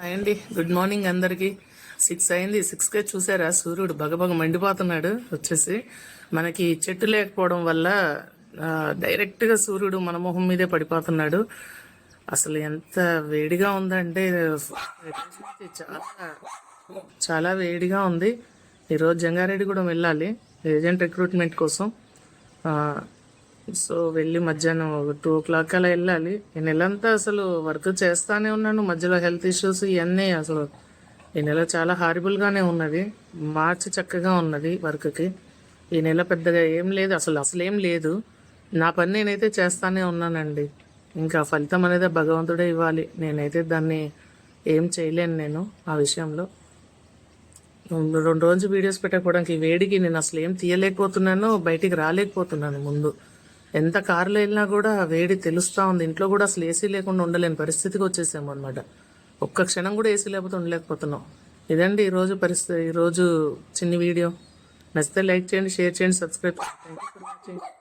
Hi అండి. Good morning అందరికి. Six అయింది. సిక్స్కే చూసారా? సూర్యుడు బగబగ మండిపోతున్నాడు వచ్చేసి. మనకి చెట్టు లేకపోవడం వల్ల డైరెక్ట్గా సూర్యుడు మన మొహం మీదే పడిపోతున్నాడు. అసలు ఎంత వేడిగా ఉందంటే చాలా చాలా వేడిగా ఉంది. ఈరోజు జంగారెడ్డి కూడా వెళ్ళాలి. ఏజెంట్ రిక్రూట్మెంట్ కోసం. సో వెళ్ళి మధ్యాహ్నం ఒక టూ ఓ క్లాక్ అలా వెళ్ళాలి. ఈ నెలంతా అసలు వర్క్ చేస్తానే ఉన్నాను. మధ్యలో హెల్త్ ఇష్యూస్ ఇవన్నీ అసలు ఈ నెల చాలా హారిబుల్గానే ఉన్నది. మార్చి చక్కగా ఉన్నది వర్క్కి ఈ నెల పెద్దగా ఏం లేదు. అసలు అసలు ఏం లేదు. నా పని నేనైతే చేస్తానే ఉన్నానండి. ఇంకా ఫలితం అనేది భగవంతుడే ఇవ్వాలి. నేనైతే దాన్ని ఏం చేయలేను నేను ఆ విషయంలో. రెండు రోజులు వీడియోస్ పెట్టకపోవడానికి వేడికి నేను అసలు ఏం తీయలేకపోతున్నాను బయటికి రాలేకపోతున్నాను ముందు. ఎంత కారులో వెళ్ళినా కూడా వేడి తెలుస్తూ ఉంది. ఇంట్లో కూడా అసలు ఏసీ లేకుండా ఉండలేని పరిస్థితికి వచ్చేసాము అనమాట ఒక్క క్షణం కూడా ఏసీ లేకపోతే ఉండలేకపోతున్నాం. ఇదండి ఈరోజు పరిస్థితి ఈరోజు చిన్ని వీడియో. నచ్చితే లైక్ చేయండి షేర్ చేయండి సబ్స్క్రైబ్ చేయండి